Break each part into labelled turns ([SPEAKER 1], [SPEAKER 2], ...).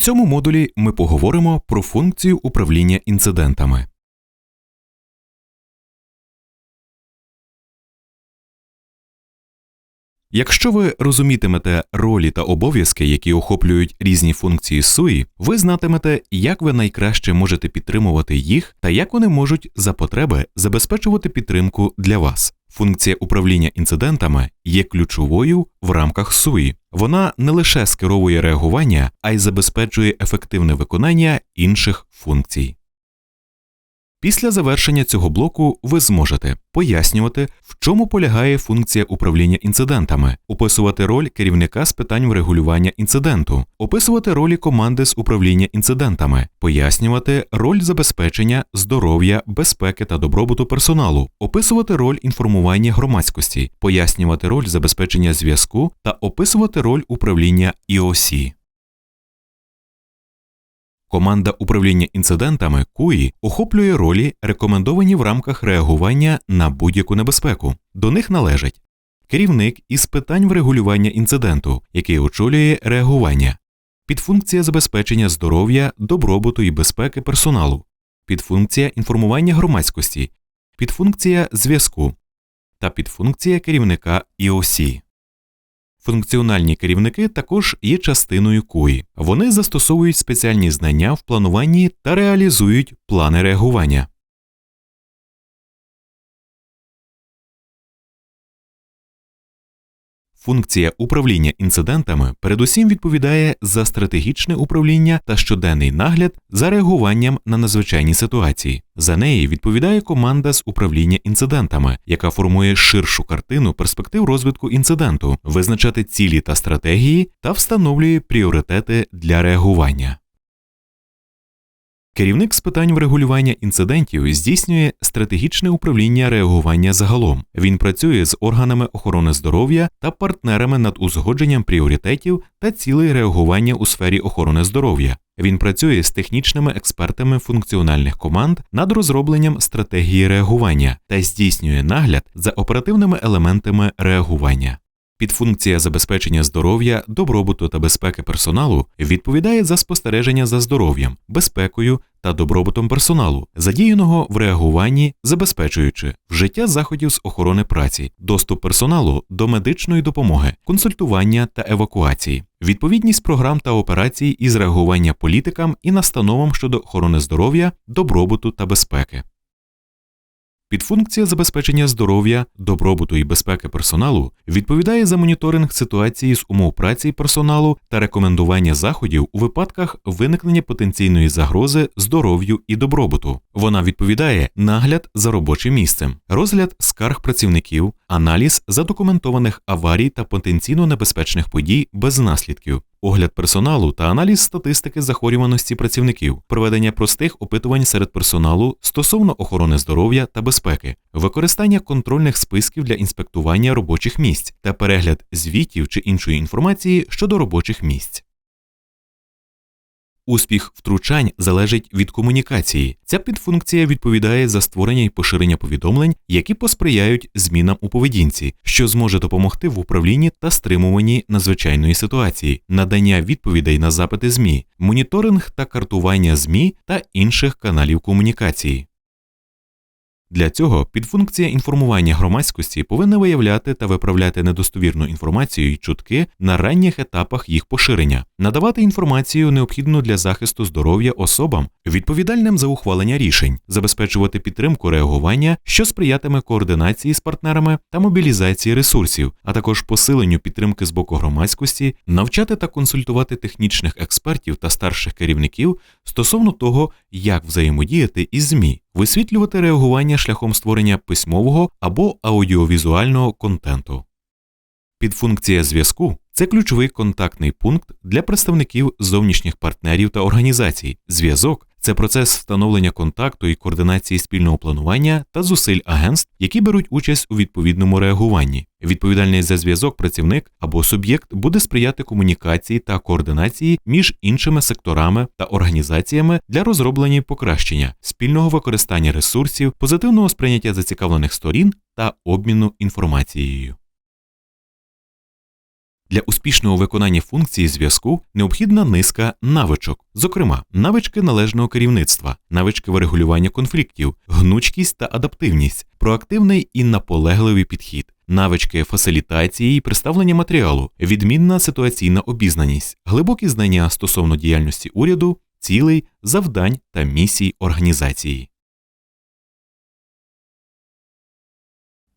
[SPEAKER 1] цьому модулі ми поговоримо про функцію управління інцидентами. Якщо ви розумітимете ролі та обов'язки, які охоплюють різні функції SUI, ви знатимете, як ви найкраще можете підтримувати їх та як вони можуть за потреби забезпечувати підтримку для вас. Функція управління інцидентами є ключовою в рамках СУІ. Вона не лише скеровує реагування, а й забезпечує ефективне виконання інших функцій. Після завершення цього блоку ви зможете пояснювати, в чому полягає функція управління інцидентами, описувати роль керівника з питань врегулювання інциденту, описувати ролі команди з управління інцидентами, пояснювати роль забезпечення здоров'я, безпеки та добробуту персоналу, описувати роль інформування громадськості, пояснювати роль забезпечення зв'язку та описувати роль управління IOC. Команда управління інцидентами КУІ охоплює ролі, рекомендовані в рамках реагування на будь-яку небезпеку. До них належать керівник із питань врегулювання інциденту, який очолює реагування, підфункція забезпечення здоров'я, добробуту і безпеки персоналу, підфункція інформування громадськості, підфункція зв'язку та підфункція керівника IOC. Функціональні керівники також є частиною КУІ. Вони застосовують спеціальні знання в плануванні та реалізують плани реагування. Функція управління інцидентами передусім відповідає за стратегічне управління та щоденний нагляд за реагуванням на надзвичайні ситуації. За неї відповідає команда з управління інцидентами, яка формує ширшу картину перспектив розвитку інциденту, визначати цілі та стратегії та встановлює пріоритети для реагування. Керівник з питань врегулювання інцидентів здійснює стратегічне управління реагування загалом. Він працює з органами охорони здоров'я та партнерами над узгодженням пріоритетів та цілей реагування у сфері охорони здоров'я. Він працює з технічними експертами функціональних команд над розробленням стратегії реагування та здійснює нагляд за оперативними елементами реагування. Підфункція забезпечення здоров'я, добробуту та безпеки персоналу відповідає за спостереження за здоров'ям, безпекою та добробутом персоналу, задіяного в реагуванні, забезпечуючи вжиття заходів з охорони праці, доступ персоналу до медичної допомоги, консультування та евакуації, відповідність програм та операцій із реагування політикам і настановам щодо охорони здоров'я, добробуту та безпеки. Підфункція забезпечення здоров'я, добробуту і безпеки персоналу відповідає за моніторинг ситуації з умов праці персоналу та рекомендування заходів у випадках виникнення потенційної загрози здоров'ю і добробуту. Вона відповідає нагляд за робочим місцем, розгляд скарг працівників, аналіз задокументованих аварій та потенційно небезпечних подій без наслідків, огляд персоналу та аналіз статистики захворюваності працівників, проведення простих опитувань серед персоналу стосовно охорони здоров'я та безпеки, використання контрольних списків для інспектування робочих місць та перегляд звітів чи іншої інформації щодо робочих місць. Успіх втручань залежить від комунікації. Ця підфункція відповідає за створення і поширення повідомлень, які посприяють змінам у поведінці, що зможе допомогти в управлінні та стримуванні надзвичайної ситуації, надання відповідей на запити ЗМІ, моніторинг та картування ЗМІ та інших каналів комунікації. Для цього підфункція інформування громадськості повинна виявляти та виправляти недостовірну інформацію і чутки на ранніх етапах їх поширення, надавати інформацію необхідну для захисту здоров'я особам, відповідальним за ухвалення рішень, забезпечувати підтримку реагування, що сприятиме координації з партнерами та мобілізації ресурсів, а також посиленню підтримки з боку громадськості, навчати та консультувати технічних експертів та старших керівників стосовно того, як взаємодіяти із ЗМІ висвітлювати реагування шляхом створення письмового або аудіовізуального контенту. Підфункція зв'язку це ключовий контактний пункт для представників зовнішніх партнерів та організацій. Зв'язок це процес встановлення контакту і координації спільного планування та зусиль агентств, які беруть участь у відповідному реагуванні. Відповідальний за зв'язок працівник або суб'єкт буде сприяти комунікації та координації між іншими секторами та організаціями для розроблення покращення спільного використання ресурсів, позитивного сприйняття зацікавлених сторін та обміну інформацією. Для успішного виконання функції зв'язку необхідна низка навичок, зокрема, навички належного керівництва, навички врегулювання конфліктів, гнучкість та адаптивність, проактивний і наполегливий підхід, навички фасилітації і представлення матеріалу, відмінна ситуаційна обізнаність, глибокі знання стосовно діяльності уряду, цілей, завдань та місій організації.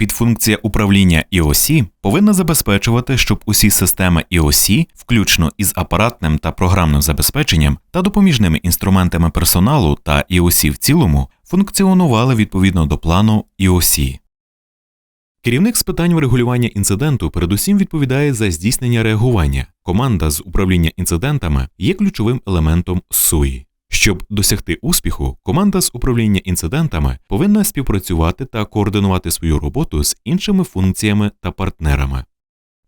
[SPEAKER 1] Підфункція управління IOC повинна забезпечувати, щоб усі системи IOC, включно із апаратним та програмним забезпеченням та допоміжними інструментами персоналу та IOC в цілому, функціонували відповідно до плану IOC. Керівник з питань врегулювання інциденту передусім відповідає за здійснення реагування. Команда з управління інцидентами є ключовим елементом СУІ. Щоб досягти успіху, команда з управління інцидентами повинна співпрацювати та координувати свою роботу з іншими функціями та партнерами.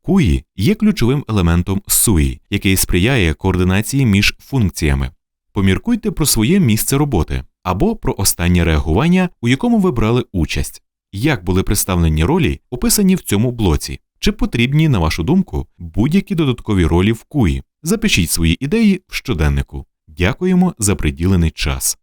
[SPEAKER 1] КУІ є ключовим елементом СУІ, який сприяє координації між функціями. Поміркуйте про своє місце роботи або про останнє реагування, у якому ви брали участь. Як були представлені ролі, описані в цьому блоці, чи потрібні, на вашу думку, будь-які додаткові ролі в КУІ? Запишіть свої ідеї в щоденнику. Дякуємо за приділений час.